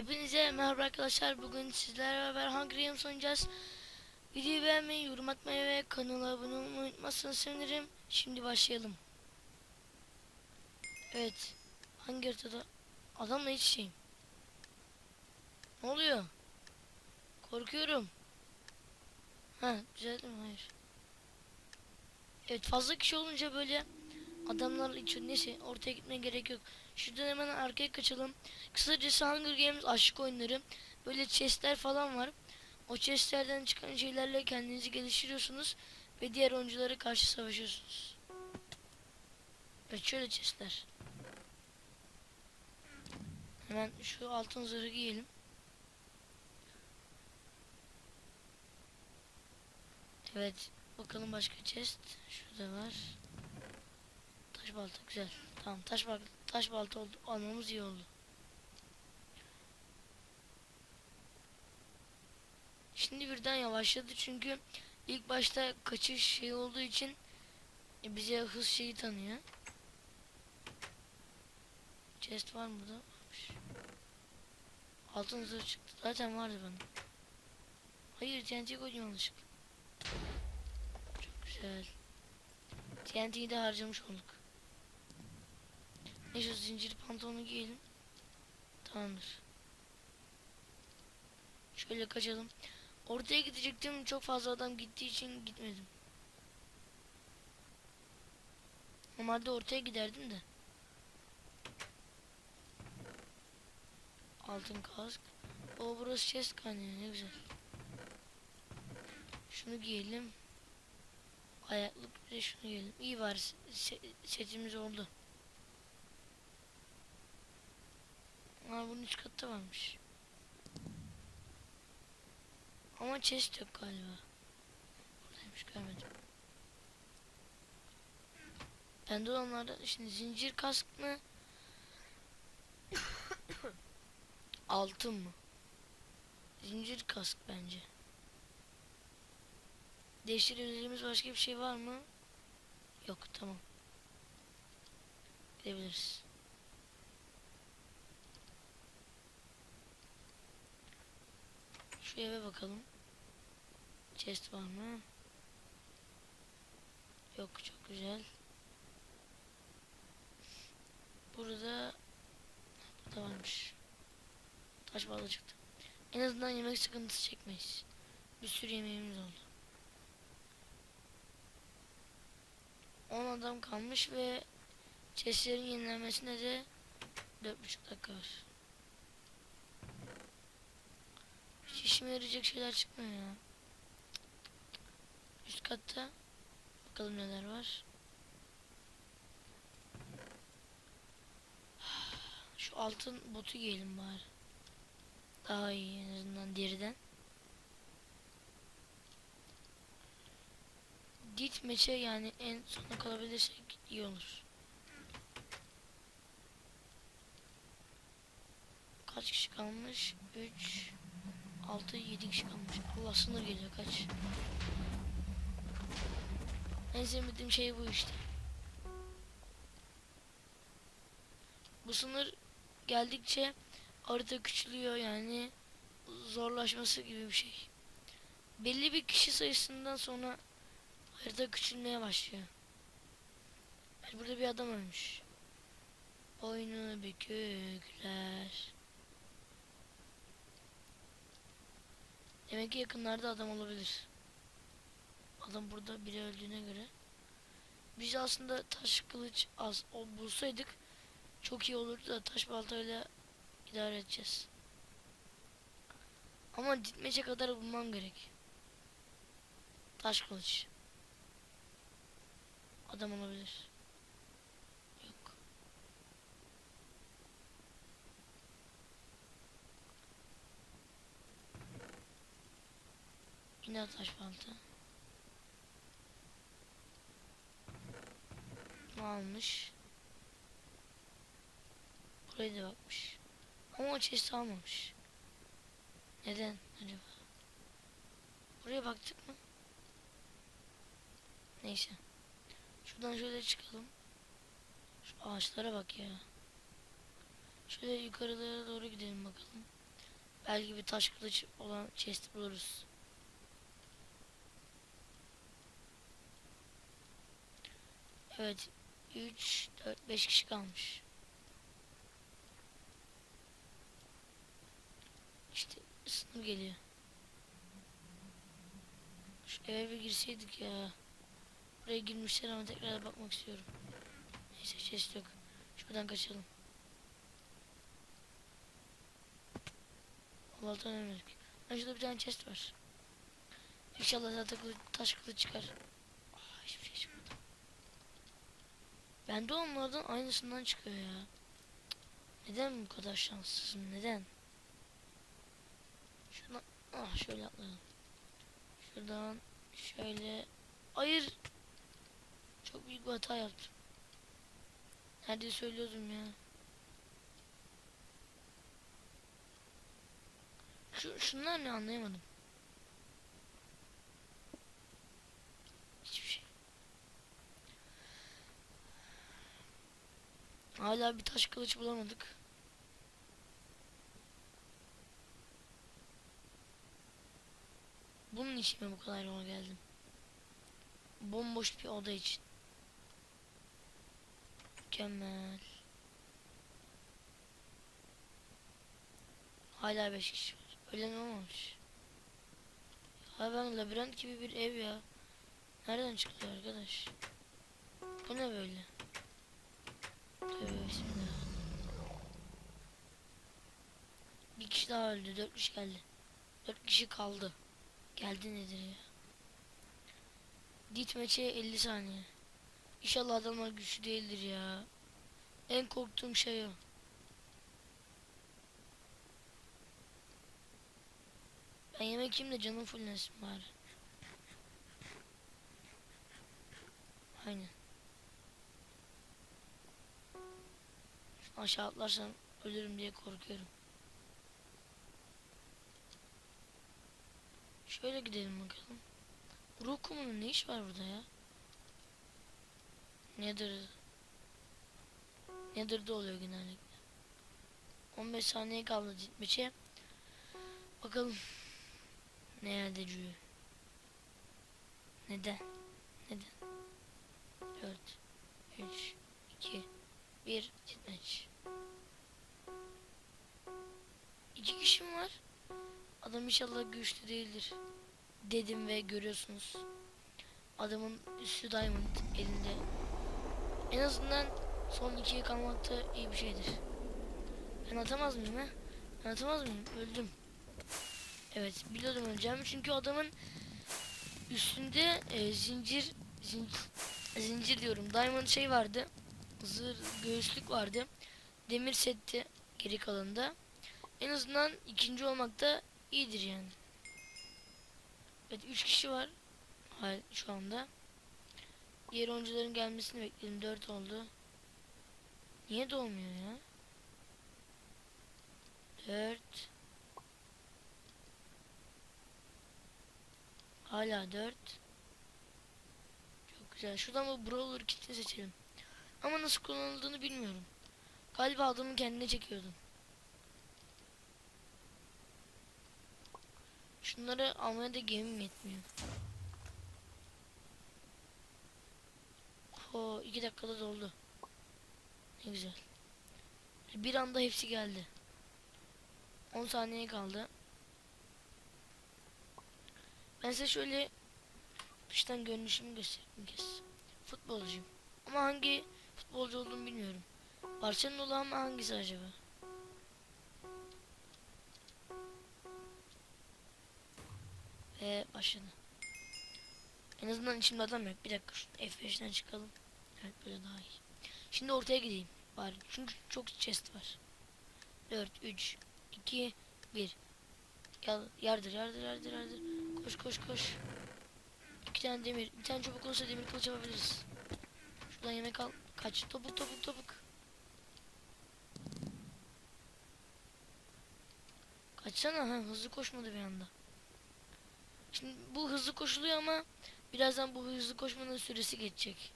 Hepinize merhaba arkadaşlar. Bugün sizlerle beraber Hunger Games oynayacağız. Videoyu beğenmeyi, yorum atmayı ve kanala abone olmayı unutmazsanız sevinirim. Şimdi başlayalım. Evet. Hangi haritada? Adamla iç şeyim. Ne oluyor? Korkuyorum. Ha, düzeldi mi? Hayır. Evet, fazla kişi olunca böyle adamlarla içiyor. Neyse, ortaya gitmeye gerek yok. Şuradan hemen arkaya kaçalım. Kısacası Hunger Games aşk oyunları. Böyle chestler falan var. O chestlerden çıkan şeylerle kendinizi geliştiriyorsunuz. Ve diğer oyunculara karşı savaşıyorsunuz. Evet şöyle chestler. Hemen şu altın zırhı giyelim. Evet. Bakalım başka chest. Şurada var. Taş balta güzel. Tamam taş balta, taş balta oldu. Almamız iyi oldu. Şimdi birden yavaşladı çünkü ilk başta kaçış şey olduğu için e, bize hız şeyi tanıyor. Chest var mı burada? Varmış. Altın zırh çıktı. Zaten vardı bana. Hayır TNT koydum yanlışlıkla. Çok güzel. TNT'yi de harcamış olduk. Neyse zincir pantolonu giyelim. Tamamdır. Şöyle kaçalım. Ortaya gidecektim. Çok fazla adam gittiği için gitmedim. Normalde ortaya giderdim de. Altın kask. O burası chest kaynıyor ne güzel. Şunu giyelim. Ayaklık bir de şunu giyelim. İyi var se- setimiz oldu. Aa bunun üst katta varmış. Ama chest yok galiba. Buradaymış görmedim. Bende olanlarda şimdi zincir kask mı? Altın mı? Zincir kask bence. Değiştirebileceğimiz başka bir şey var mı? Yok tamam. Gidebiliriz. Şu eve bakalım. Chest var mı? Yok çok güzel. Burada burada varmış. Taş balı çıktı. En azından yemek sıkıntısı çekmeyiz. Bir sürü yemeğimiz oldu. 10 adam kalmış ve chestlerin yenilenmesine de 4,5 dakika var. Hiç işime yarayacak şeyler çıkmıyor ya. Üst katta bakalım neler var. Şu altın botu giyelim bari. Daha iyi en azından deriden. Dit meçe yani en sona kalabilirsek iyi olur. Kaç kişi kalmış? 3 6 7 kişi kalmış. Allah sınır geliyor kaç. En sevmediğim şey bu işte. Bu sınır geldikçe harita küçülüyor yani zorlaşması gibi bir şey. Belli bir kişi sayısından sonra harita küçülmeye başlıyor. Yani burada bir adam ölmüş. Boynu bükükler. Demek ki yakınlarda adam olabilir. Adam burada biri öldüğüne göre. Biz aslında taş kılıç az o bulsaydık çok iyi olurdu da taş baltayla idare edeceğiz. Ama ditmece kadar bulmam gerek. Taş kılıç. Adam olabilir. Yok. Yine taş balta. Almış? Buraya da bakmış. Ama o chest almamış. Neden acaba? Buraya baktık mı? Neyse. Şuradan şöyle çıkalım. Şu ağaçlara bak ya. Şöyle yukarılara doğru gidelim bakalım. Belki bir taş kılıç olan chest buluruz. Evet. 3, 4, 5 kişi kalmış. İşte sınır geliyor. Şu eve bir girseydik ya. Buraya girmişler ama tekrar bakmak istiyorum. Neyse chest yok. Şuradan kaçalım. Allah'tan ölmedik. Ha şurada bir tane chest var. İnşallah zaten kılıç, taş kılıç çıkar. Aa, hiçbir şey çıkmadı. Ben de onlardan aynısından çıkıyor ya. Neden bu kadar şanssızım? Neden? Şuradan ah şöyle atlayalım. Şuradan şöyle hayır çok büyük bir hata yaptım. Nerede söylüyordum ya. Şu, şunlar ne anlayamadım. Hiçbir şey. Hala bir taş kılıç bulamadık. Bunun için mi bu kadar yola geldim? Bomboş bir oda için. Mükemmel. Hala 5 kişi var. Öyle ne olmamış? Ha ben labirent gibi bir ev ya. Nereden çıktı arkadaş? Bu ne böyle? Bir kişi daha öldü. Dört kişi geldi. Dört kişi kaldı. Geldi nedir ya? Gitmeçe 50 saniye. İnşallah adamlar güçlü değildir ya. En korktuğum şey o. Ben yemek yiyeyim de canım fullensin bari. Aşağı atlarsam ölürüm diye korkuyorum. Şöyle gidelim bakalım. Ruh ne iş var burada ya? Nedir? Nedir de oluyor genellikle. 15 saniye kaldı gitmeye. Bakalım. Ne yerde cüğü? Neden? Neden? 4 3 2 1 gitmeç. İki kişi mi var? Adam inşallah güçlü değildir. Dedim ve görüyorsunuz. Adamın üstü diamond elinde. En azından son ikiye kalmak da iyi bir şeydir. Ben atamaz mıyım ha? Ben atamaz mıyım? Öldüm. Evet biliyordum öleceğim çünkü adamın üstünde e, zincir, zincir zincir diyorum diamond şey vardı zır göğüslük vardı. Demir setti geri kalanında. En azından ikinci olmak da iyidir yani. Evet 3 kişi var Hayır, şu anda. Diğer oyuncuların gelmesini bekledim 4 oldu. Niye dolmuyor ya? 4 Hala 4. Çok güzel. Şuradan bu Brawler kitini seçelim. Ama nasıl kullanıldığını bilmiyorum. Galiba adamı kendine çekiyordum. Şunları almaya da gemim yetmiyor. Ho, iki dakikada doldu. Ne güzel. Bir anda hepsi geldi. 10 saniye kaldı. Ben size şöyle dıştan görünüşümü göstereyim kez. Futbolcuyum. Ama hangi futbolcu olduğumu bilmiyorum. Barcelona'lı ama hangisi acaba? Ve başladı. En azından içimde adam yok. Bir dakika şu F5'ten çıkalım. Evet böyle daha iyi. Şimdi ortaya gideyim. Bari. Çünkü çok chest var. 4, 3, 2, 1. Yardır, yardır, yardır, yardır. Koş koş koş. İki tane demir. Bir tane çubuk olsa demir kılıç yapabiliriz. Şuradan yemek al. Kaç. Topuk topuk topuk. Kaçsana ha hızlı koşmadı bir anda. Şimdi bu hızlı koşuluyor ama birazdan bu hızlı koşmanın süresi geçecek.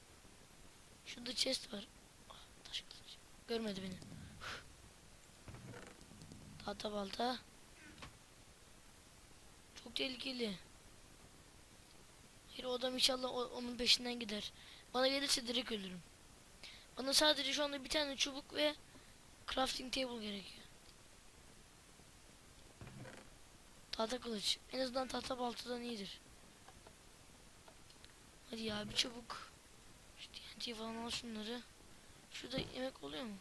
Şurada chest var. Ah, taş kılıç. Görmedi beni. Tahta balta. çok tehlikeli. Hayır o adam inşallah onun peşinden gider. Bana gelirse direkt ölürüm. Bana sadece şu anda bir tane çubuk ve crafting table gerekiyor. Tahta kılıç. En azından tahta baltadan iyidir. Hadi ya bir çubuk. Şu TNT falan al şunları. Şurada yemek oluyor mu?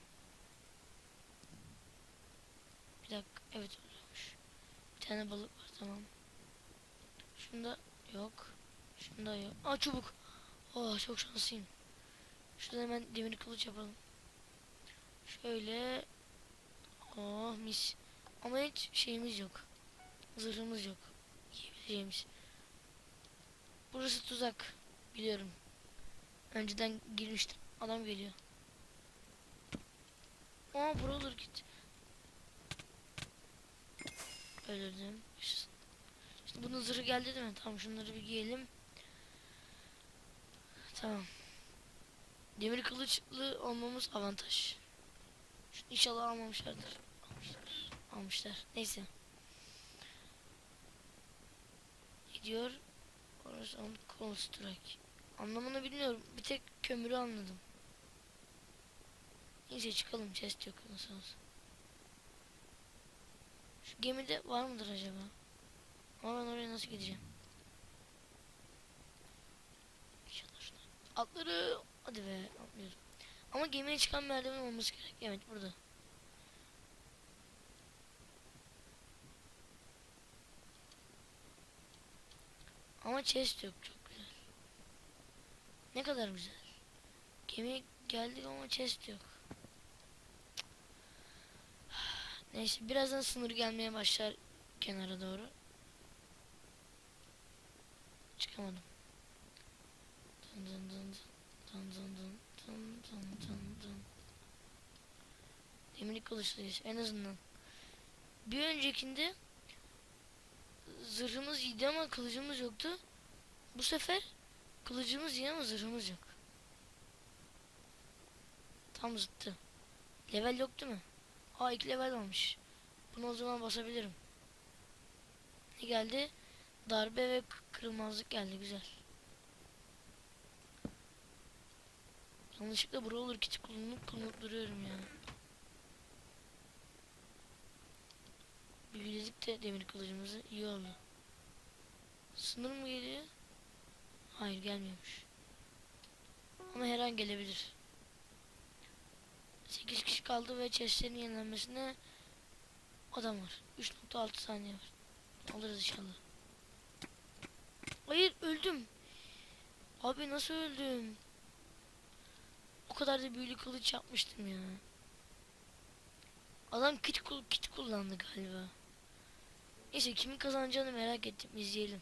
Bir dakika. Evet oluyormuş. Bir tane balık var tamam. Şunda yok. Şunda yok. Aa çubuk. Oh çok şanslıyım. Şurada hemen demir kılıç yapalım. Şöyle. Oh mis. Ama hiç şeyimiz yok. Zırhımız yok. Giyebileceğimiz. Burası tuzak. Biliyorum. Önceden girmiştim. Adam geliyor. Aa bura olur git. Öldürdüm. İşte bunun zırhı geldi değil mi? Tamam şunları bir giyelim. Tamam. Demir kılıçlı olmamız avantaj. İnşallah almamışlardır. Almışlar. Almışlar. Neyse. Gidiyor. Orası on construct. Anlamını bilmiyorum. Bir tek kömürü anladım. Neyse çıkalım. Chest yok. Nasıl olsa. Şu gemide var mıdır acaba? Ama ben oraya nasıl gideceğim? Atları hadi be atlıyorum. Ama gemiye çıkan merdiven olması gerek. Evet burada. Ama chest yok çok güzel. Ne kadar güzel. Gemiye geldik ama chest yok. Neyse birazdan sınır gelmeye başlar kenara doğru. Çıkamadım. Dın dın dın dın Demir kılıçlıyız en azından. Bir öncekinde zırhımız iyiydi ama kılıcımız yoktu. Bu sefer kılıcımız iyi ama zırhımız yok. Tam zıttı. Level yok değil mi? Aa iki level olmuş. Bunu o zaman basabilirim. Ne geldi? Darbe ve kırılmazlık geldi güzel. Yanlışlıkla brawler kiti kullanıp kullanıp duruyorum ya. Büyüledik de demir kılıcımızı iyi oldu. Sınır mı geliyor? Hayır gelmiyormuş. Ama her an gelebilir. 8 kişi kaldı ve chestlerin yenilenmesine adam var. 3.6 saniye var. Alırız inşallah. Hayır öldüm. Abi nasıl öldüm? O kadar da büyülü kılıç yapmıştım ya. Adam kit, kit kullandı galiba. Neyse kimin kazanacağını merak ettim. izleyelim.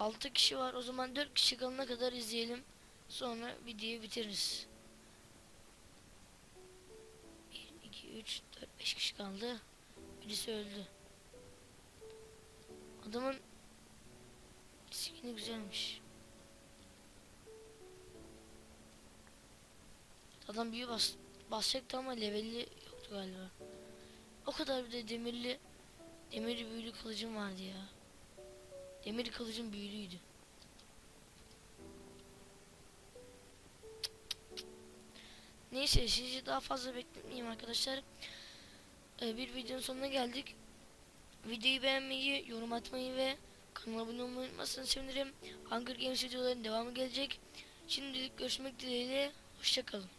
6 kişi var. O zaman 4 kişi kalana kadar izleyelim. Sonra videoyu bitiririz. 1, 2, 3, 4, 5 kişi kaldı. Birisi öldü. Adamın skin'i güzelmiş. Adam büyü bas basacaktı ama leveli yoktu galiba. O kadar bir de demirli demir büyülü kılıcım vardı ya. Demir kılıcım büyülüydü. Neyse sizi daha fazla bekletmeyeyim arkadaşlar. Ee, bir videonun sonuna geldik. Videoyu beğenmeyi, yorum atmayı ve kanala abone olmayı unutmazsanız sevinirim. Hunger Games videoların devamı gelecek. Şimdilik görüşmek dileğiyle. Hoşçakalın.